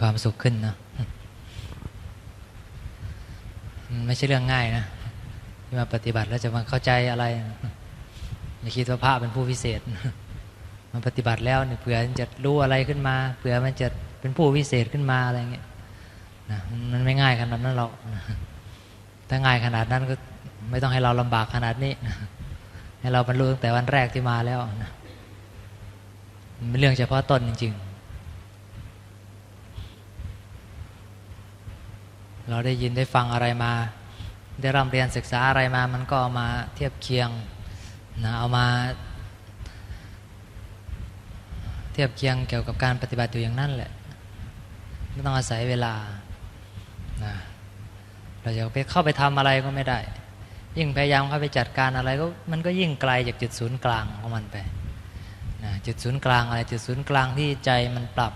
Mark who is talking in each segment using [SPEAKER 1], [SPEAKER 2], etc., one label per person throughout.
[SPEAKER 1] ความสุขขึ้นเนาะมันไม่ใช่เรื่องง่ายนะที่มาปฏิบัติแล้วจะมาเข้าใจอะไรอย่าคิดว่าพระเป็นผู้พิเศษ มันปฏิบัติแล้วเนี่ยเผื่อมันจะรู้อะไรขึ้นมา เผื่อมันจะเป็นผู้พิเศษขึ้นมาอะไรเงี้ยนะมันไม่ง่ายขนาดนั้นหรอกถ้าง่ายขนาดนั้นก็ไม่ต้องให้เราลำบากขนาดนี้ให้เราบรรลุตั้งแต่วันแรกที่มาแล้วนะเป็นเรื่องเฉพาะตนจริง ๆ เราได้ยินได้ฟังอะไรมา ได้ร่ำเรียนศึกษาอะไรมา มันก็เอามาเทียบเคียงนะเอามาเทียบเคียงเกี่ยวกับการปฏิบัติอยู่อย่างนั้นแหละไม่ต้องอาศัยเวลานะเราจะไปเข้าไปทำอะไรก็ไม่ได้ ยิ่งพยายามเข้าไปจัดการอะไรก็มันก็ยิ่งไกลจากจุดศูนย์กลางของมันไปนะจุดศูนย์กลางอะไรจุดศูนย์กลางที่ใจมันปรับ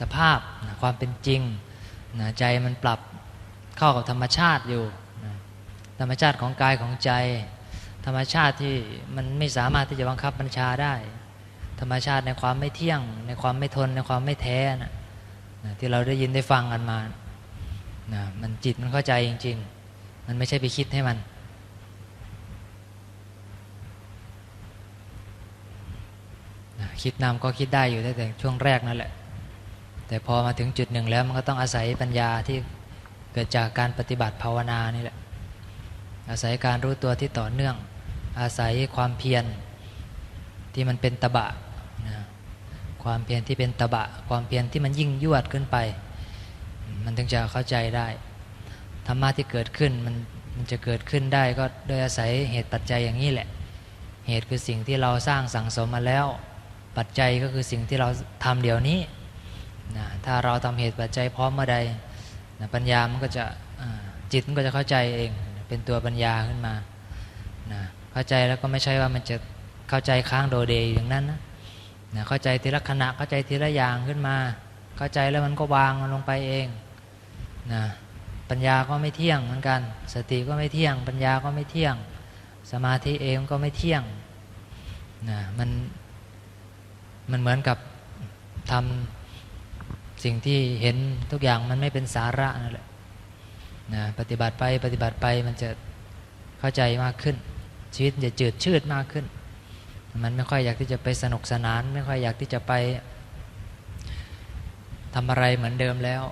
[SPEAKER 1] สภาพนะความเป็นจริงนะใจมันปรับ เข้ากับธรรมชาติอยู่ ธรรมชาติของกายของใจ ธรรมชาติที่มันไม่สามารถที่จะบังคับบัญชาได้ ธรรมชาติในความไม่เที่ยง ในความไม่ทนในความไม่แท้นะที่เราได้ยินได้ฟังกันมานะมันจิตมันเข้าใจจริง ๆ มันไม่ใช่ไปคิดให้มันนะคิดนำก็คิดได้อยู่แต่ช่วงแรกนั่นแหละ แต่พอมาถึงจุดหนึ่งแล้วมันก็ต้องอาศัยปัญญาที่ เกิดจากการปฏิบัติภาวนานี่แหละ อาศัยการรู้ตัวที่ต่อเนื่อง อาศัยความเพียรที่มันเป็นตบะนะความเพียรที่เป็นตบะ ความเพียรที่มันยิ่งยวดขึ้นไป มันถึงจะเข้าใจได้ธรรมะที่เกิดขึ้นมันมันจะเกิดขึ้นได้ก็โดยอาศัยเหตุปัจจัยอย่างนี้แหละ เหตุคือสิ่งที่เราสร้างสั่งสมมาแล้ว ปัจจัยก็คือสิ่งที่เราทำเดี๋ยวนี้นะถ้าเราทำเหตุปัจจัยพร้อมเมื่อใด นะปัญญามันก็จะจิตมันก็จะเข้าใจเอง เป็นตัวปัญญาขึ้นมานะเข้าใจแล้วก็ไม่ใช่ว่ามันจะเข้าใจค้างโดเดยอย่างนั้นนะนะเข้าใจทีละขณะเข้าใจทีละอย่างขึ้นมา เข้าใจแล้วมันก็วางลงไปเองนะปัญญาก็ไม่เที่ยงเหมือนกัน สติก็ไม่เที่ยง ปัญญาก็ไม่เที่ยง สมาธิเองก็ไม่เที่ยงนะมันมันเหมือนกับทำ สิ่งที่เห็นทุกอย่างมันไม่เป็นสาระนั่นแหละนะปฏิบัติไปปฏิบัติไปมันจะเข้าใจมากขึ้น ชีวิตจะจืดชืดมากขึ้น มันไม่ค่อยอยากที่จะไปสนุกสนาน ไม่ค่อยอยากที่จะไปทำอะไรเหมือนเดิมแล้ว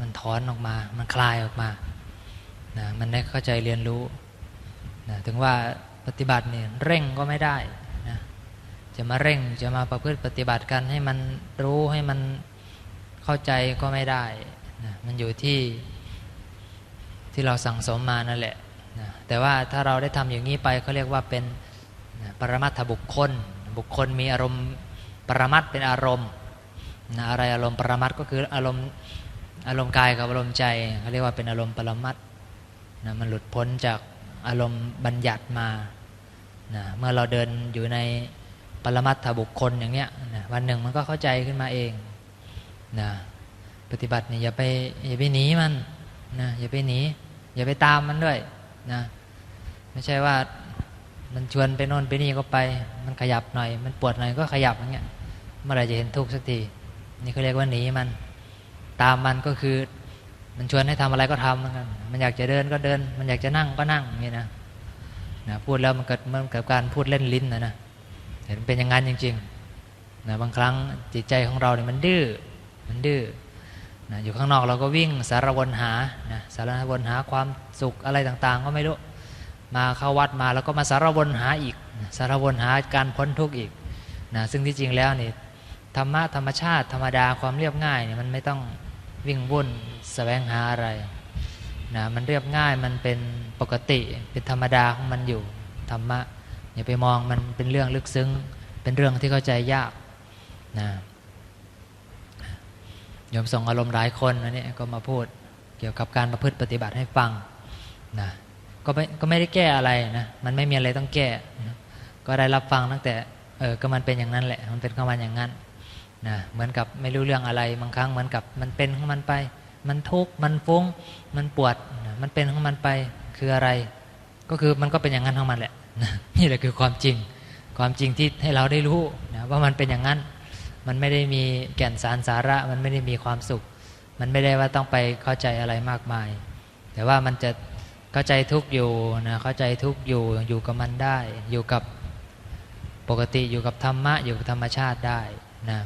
[SPEAKER 1] มันถอนออกมา มันคลายออกมานะมันได้เข้าใจเรียนรู้นะถึงว่าปฏิบัติเนี่ยเร่งก็ไม่ได้นะจะมาเร่งจะมาประพฤติปฏิบัติกันให้มันรู้ให้มัน เข้าใจก็ไม่ได้นะมันอยู่ที่ที่เราสั่งสมมานั่นแหละนะแต่ว่าถ้าเราได้ทำอย่างนี้ไปเขาเรียกว่าเป็นนะปรมัตถบุคคล บุคคลมีอารมณ์ปรมัตเป็นอารมณ์นะอะไรอารมณ์ปรมัตก็คืออารมณ์อารมณ์กายกับอารมณ์ใจเขาเรียกว่าเป็นอารมณ์ปรมัตนะมันหลุดพ้นจากอารมณ์บัญญัติมานะเมื่อเราเดินอยู่ในปรมัตถบุคคลอย่างเนี้ยนะวันหนึ่งมันก็เข้าใจขึ้นมาเอง นะปฏิบัติเนี่ยอย่าไปอย่าไปหนีมันนะอย่าไปหนีอย่าไปตามมันด้วยนะไม่ใช่ว่ามันชวนไปโน่นไปนี่ก็ไป มันขยับหน่อย มันปวดหน่อยก็ขยับอย่างเงี้ยเมื่อไรจะเห็นทุกข์สักทีนี่เขาเรียกว่าหนีมัน ตามมันก็คือ มันชวนให้ทำอะไรก็ทำเหมือนกันมันอยากจะเดินก็เดิน มันอยากจะนั่งก็นั่งนี้นะนะพูดแล้วมันเกิดมันเกับการพูดเล่นลิ้นนะนะเห็นเป็นอย่างนั้นจริงๆนะบางครั้งจิตใจของเราเนี่ยมันดื้อ มันดื้อนะอยู่ข้างนอกเราก็วิ่งสารวนหานะสารวนหาความสุขอะไรต่างๆ ก็ไม่รู้ มาเข้าวัดมาแล้วก็มาสารวนหาอีก สารวนหาการพ้นทุกข์อีกนะซึ่งที่จริงแล้วนี่ธรรมะธรรมชาติธรรมดาความเรียบง่ายเนี่ยมันไม่ต้องวิ่งวุ่นแสวงหาอะไรนะมันเรียบง่ายมันเป็นปกติเป็นธรรมดาของมันอยู่ธรรมะอย่าไปมองมันเป็นเรื่องลึกซึ้ง เป็นเรื่องที่เข้าใจยากนะ โยมส่งอารมณ์หลายคนอันนี้ก็มาพูดเกี่ยวกับการประพฤติปฏิบัติให้ฟังนะก็ไม่ก็ไม่ได้แก้อะไรนะมันไม่มีอะไรต้องแก้นะก็ได้รับฟังตั้งแต่เออก็มันเป็นอย่างนั้นแหละ มันเป็นของมันอย่างนั้นนะเหมือนกับไม่รู้เรื่องอะไรบางครั้งเหมือนกับมันเป็นของมันไป มันทุกข์มันฟุ้งมันปวดนะมันเป็นของมันไปคืออะไร ก็คือมันก็เป็นอย่างนั้นของมันแหละนะนี่แหละคือความจริง ความจริงที่ให้เราได้รู้นะว่ามันเป็นอย่างนั้น มันไม่ได้มีแก่นสารสาระ มันไม่ได้มีความสุข มันไม่ได้ว่าต้องไปเข้าใจอะไรมากมาย แต่ว่ามันจะเข้าใจทุกอยู่นะเข้าใจทุกอยู่อยู่กับมันได้ อยู่กับปกติอยู่กับธรรมะอยู่กับธรรมชาติได้นะ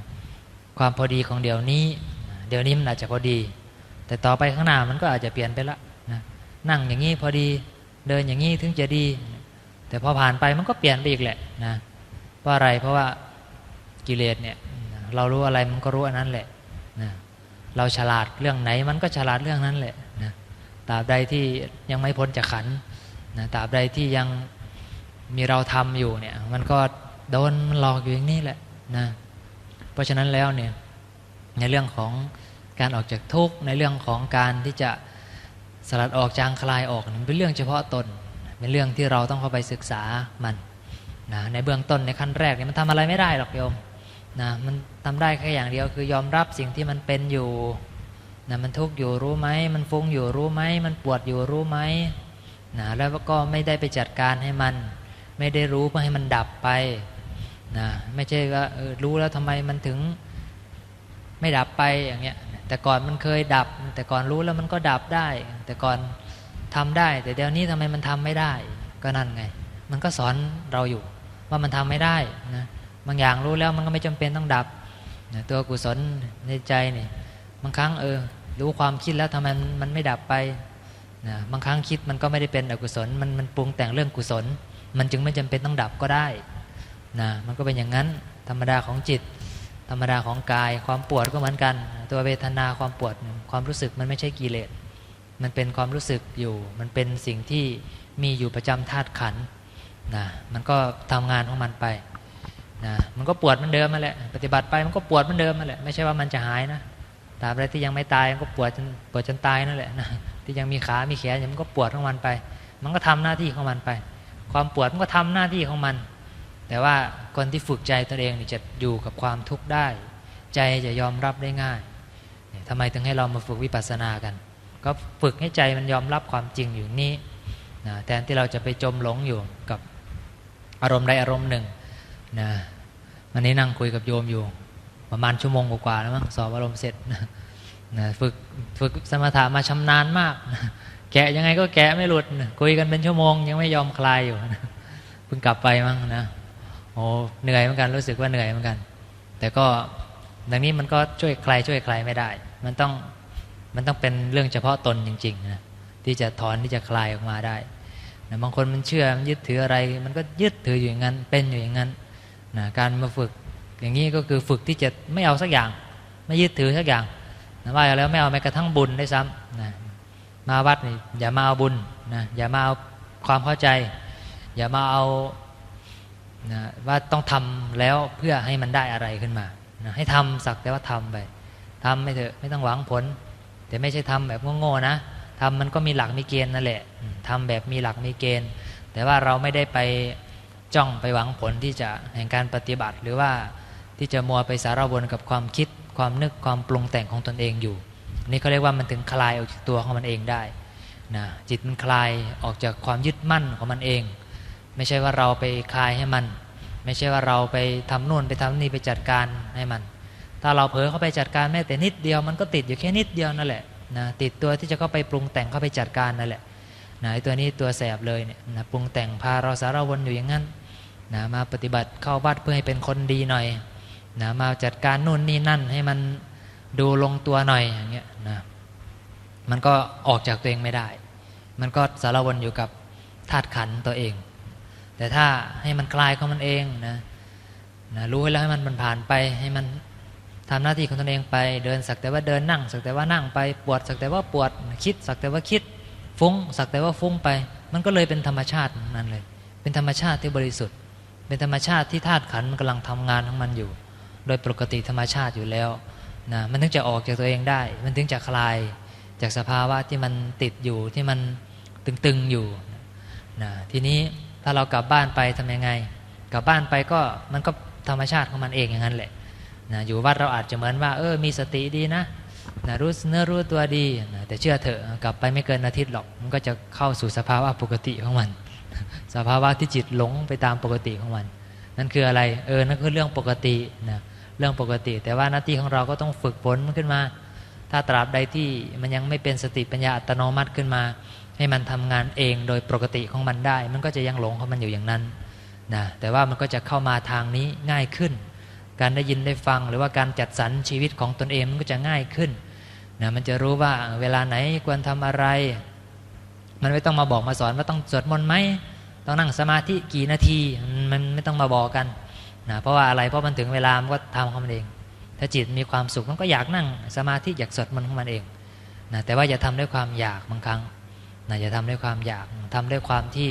[SPEAKER 1] ความพอดีของเดี๋ยวนี้เดี๋ยวนี้มันอาจจะพอดี แต่ต่อไปข้างหน้ามันก็อาจจะเปลี่ยนไปละนะนั่งอย่างนี้พอดีเดินอย่างนี้ถึงจะดี แต่พอผ่านไปมันก็เปลี่ยนไปอีกแหละนะเพราะอะไรเพราะว่ากิเลสเนี่ย เรารู้อะไรมันก็รู้อันนั้นแหละนะเราฉลาดเรื่องไหนมันก็ฉลาดเรื่องนั้นแหละนะตราบใดที่ยังไม่พ้นจากขันนะตราบใดที่ยังมีเราทำอยู่เนี่ย มันก็โดนมันหลอกอยู่อย่างนี้แหละนะเพราะฉะนั้นแล้วเนี่ยในเรื่องของการออกจากทุกข์ในเรื่องของการที่จะสลัดออกจางคลายออกมันเป็นเรื่องเฉพาะตน เป็นเรื่องที่เราต้องเข้าไปศึกษามันนะในเบื้องต้นในขั้นแรกเนี่ยมันทำอะไรไม่ได้หรอกโยม นะมันทำได้แค่อย่างเดียวคือยอมรับสิ่งที่มันเป็นอยู่นะมันทุกข์อยู่รู้ไหมมันฟุ้งอยู่รู้ไหมมันปวดอยู่รู้ไหมนะแล้วก็ไม่ได้ไปจัดการให้มัน ไม่ได้รู้เพื่อให้มันดับไปนะไม่ใช่ว่าออรู้แล้วทำไมมันถึงไม่ดับไปอย่างเงี้ยแต่ก่อนมันเคยดับ แต่ก่อนรู้แล้วมันก็ดับได้ แต่ก่อนทำได้ แต่เดี๋ยวนี้ทำไมมันทำไม่ได้ ก็นั่นไง มันก็สอนเราอยู่ว่ามันทำไม่ได้นะ บางอย่างรู้แล้วมันก็ไม่จำเป็นต้องดับนะตัวกุศลในใจนี่บางครั้งเออรู้ความคิดแล้วทำไมมันมันไม่ดับไปนะบางครั้งคิดมันก็ไม่ได้เป็นอกุศลมันมันปรุงแต่งเรื่องกุศล มันจึงไม่จำเป็นต้องดับก็ได้นะมันก็เป็นอย่างนั้นธรรมดาของจิต ธรรมดาของกายความปวดก็เหมือนกัน ตัวเวทนาความปวดความรู้สึกมันไม่ใช่กิเลสมันเป็นความรู้สึกอยู่ มันเป็นสิ่งที่มีอยู่ประจำธาตุขันนะมันก็ทำงานของมันไป นะมันก็ปวดเหมันเดิมมาแหละปฏิบัติไปมันก็ปวดเหมันเดิมมาแหละไม่ใช่ว่ามันจะหายนะตราบใดที่ยังไม่ตายมันก็ปวดจนปวดจนตายนั่นแหละนะที่ยังมีขา มีแขนมันก็ปวดของมันไป มันก็ทำหน้าที่ของมันไป ความปวดมันก็ทำหน้าที่ของมัน แต่ว่าคนที่ฝึกใจตัวเองนี่จะอยู่กับความทุกข์ได้ ใจจะยอมรับได้ง่ายเนี่ยทำไมถึงให้เรามาฝึกวิปัสสนากัน ก็ฝึกให้ใจมันยอมรับความจริงอยู่นี่นะแทนที่เราจะไปจมหลงอยู่กับอารมณ์ใดอารมณ์หนึ่ง นะวันนี้นั่งคุยกับโยมอยู่ ประมาณชั่วโมงกว่าแล้วมั้งสอบอารมณ์เสร็จนะนะฝึกฝึกสมถะมาชำนาญมากนะแกะยังไงก็แกะไม่หลุดนะคุยกันเป็นชั่วโมง ยังไม่ยอมคลายอยู่นะเพิ่งกลับไปมั้งนะโอ้เหนื่อยเหมือนกันรู้สึกว่าเหนื่อยเหมือนกัน แต่ก็ดังนี้มันก็ช่วยใครช่วยใครไม่ได้ มันต้องมันต้องเป็นเรื่องเฉพาะตนจริงๆนะที่จะถอนที่จะคลายออกมาได้นะบางคนมันเชื่อมันยึดถืออะไร มันก็ยึดถืออยู่อย่างนั้นเป็นอยู่อย่างนั้น นะการมาฝึกอย่างนี้ก็คือฝึกที่จะไม่เอาสักอย่าง ไม่ยึดถือสักอย่างนะว่าแล้วไม่เอาแม้กระทั่งบุญได้ซ้ำนะมาวัดนี่อย่ามาเอาบุญนะอย่ามาเอาความเข้าใจ อย่ามาเอานะว่าต้องทำแล้วเพื่อให้มันได้อะไรขึ้นมานะให้ทำสักแต่ว่าทำไปทำไม่เถอะไม่ต้องหวังผล แต่ไม่ใช่ทำแบบโง่ๆนะทำมันก็มีหลักมีเกณฑ์นั่นแหละทำแบบมีหลักมีเกณฑ์ แต่ว่าเราไม่ได้ไป จ้องไปหวังผลที่จะแห่งการปฏิบัติ หรือว่าที่จะมัวไปสารวนกับความคิด ความนึกความปรุงแต่งของตนเองอยู่ นี่เขาเรียกว่ามันถึงคลายออกจากตัวของมันเองได้นะจิตมันคลายออกจากความยึดมั่นของมันเอง ไม่ใช่ว่าเราไปคลายให้มัน ไม่ใช่ว่าเราไปทำนู่นไปทำนี่ไปจัดการให้มัน ถ้าเราเผลอเข้าไปจัดการแม้แต่นิดเดียวมันก็ติดอยู่แค่นิดเดียวนั่นแหละนะติดตัวที่จะเข้าไปปรุงแต่งเข้าไปจัดการนั่นแหละนะไอ้ตัวนี้ตัวแสบเลยเนี่ยนะปรุงแต่งพาเราสารวนอยู่อย่างนั้น นะมาปฏิบัติเข้าวัดเพื่อให้เป็นคนดีหน่อยนะมาจัดการนู่นนี่นั่นให้มันดูลงตัวหน่อยอย่างเงี้ยนะมันก็ออกจากตัวเองไม่ได้ มันก็สารวนอยู่กับธาตุขันธ์ตัวเอง แต่ถ้าให้มันคลายของมันเองนะนะรู้แล้วให้มันมันผ่านไปให้มันทำหน้าที่ของตนเองไปเดินสักแต่ว่าเดินนั่ง สักแต่ว่านั่งไปปวด สักแต่ว่าปวดคิด สักแต่ว่าคิดฟุ้ง สักแต่ว่าฟุ้งไป มันก็เลยเป็นธรรมชาตินั่นเลย เป็นธรรมชาติที่บริสุทธิ์ เป็นธรรมชาติที่ธาตุขันมันกำลังทำงานของมันอยู่ โดยปกติธรรมชาติอยู่แล้วนะมันถึงจะออกจากตัวเองได้ มันถึงจะคลายจากสภาวะที่มันติดอยู่ที่มันตึงๆอยู่นะทีนี้ถ้าเรากลับบ้านไปทำยังไง กลับบ้านไปก็มันก็ธรรมชาติของมันเองอย่างนั้นแหละนะอยู่วัดเราอาจจะเหมือนว่า เออมีสติดีนะนะรู้เนื้อรู้ตัวดีนะแต่เชื่อเถอะกลับไปไม่เกินอาทิตย์หรอก มันก็จะเข้าสู่สภาวะปกติของมัน สภาวะที่จิตหลงไปตามปกติของมัน นั่นคืออะไร เออ นั่นคือเรื่องปกตินะ เรื่องปกติ แต่ว่าหน้าที่ของเราก็ต้องฝึกฝนมันขึ้นมา ถ้าตราบใดที่มันยังไม่เป็นสติปัญญาอัตโนมัติขึ้นมา ให้มันทำงานเองโดยปกติของมันได้ มันก็จะยังหลงของมันอยู่อย่างนั้นนะ แต่ว่ามันก็จะเข้ามาทางนี้ง่ายขึ้น การได้ยินได้ฟังหรือว่าการจัดสรรชีวิตของตนเองมันก็จะง่ายขึ้นนะ มันจะรู้ว่าเวลาไหนควรทำอะไร มันไม่ต้องมาบอกมาสอนว่าต้องสวดมนต์ไหม ต้องนั่งสมาธิกี่นาทีมันไม่ต้องมาบอกกันนะเพราะว่าอะไรเพราะมันถึงเวลามันก็ทำของมันเอง ถ้าจิตมีความสุขมันก็อยากนั่งสมาธิอยากสดมันของมันเองนะแต่ว่าอย่าทำด้วยความอยากบางครั้งนะอย่าทำด้วยความอยากทำด้วยความที่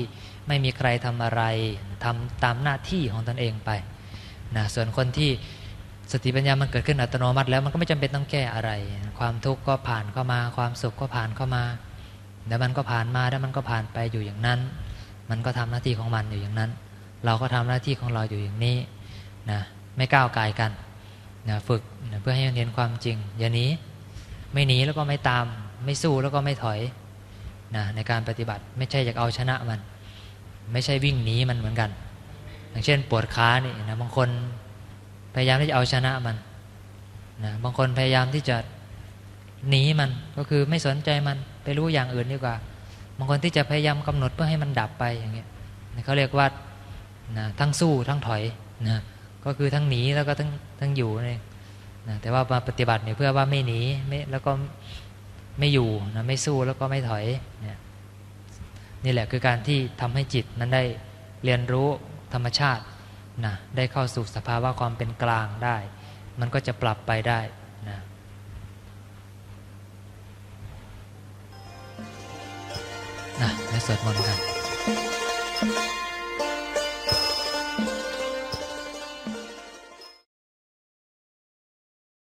[SPEAKER 1] ไม่มีใครทำอะไรทำตามหน้าที่ของตนเองไปนะส่วนคนที่สติปัญญามันเกิดขึ้นอัตโนมัติแล้วมันก็ไม่จำเป็นต้องแก้อะไร ความทุกข์ก็ผ่านเข้ามา ความสุขก็ผ่านเข้ามาแล้วมันก็ผ่านมาแล้วมันก็ผ่านไปอยู่อย่างนั้น มันก็ทำหน้าที่ของมันอยู่อย่างนั้น เราก็ทำหน้าที่ของเราอยู่อย่างนี้นะไม่ก้าวไกลกันนะฝึกนะเพื่อให้มันเห็นความจริง อย่าหนีไม่หนีแล้วก็ไม่ตาม ไม่สู้แล้วก็ไม่ถอยนะในการปฏิบัติไม่ใช่อยากเอาชนะมัน ไม่ใช่วิ่งหนีมันเหมือนกัน อย่างเช่นปวดขานี่นะบางคนพยายามที่จะเอาชนะมันนะบางคนพยายามที่จะหนีมันก็คือไม่สนใจมันไปรู้อย่างอื่นดีกว่า บางคนที่จะพยายามกำหนดเพื่อให้มันดับไปอย่างเงี้ยนะเขาเรียกว่านะทั้งสู้ทั้งถอยนะก็คือทั้งหนีแล้วก็ทั้งทั้งอยู่นี่นะแต่ว่ามาปฏิบัติเนี่ยเพื่อว่าไม่หนีไม่แล้วก็ไม่อยู่นะไม่สู้แล้วก็ไม่ถอยเนี่ยนี่แหละคือการที่ทำให้จิตนั้นได้เรียนรู้ธรรมชาตินะได้เข้าสู่สภาวะความเป็นกลางได้ มันก็จะปรับไปได้ นะและสวดมนต์กัน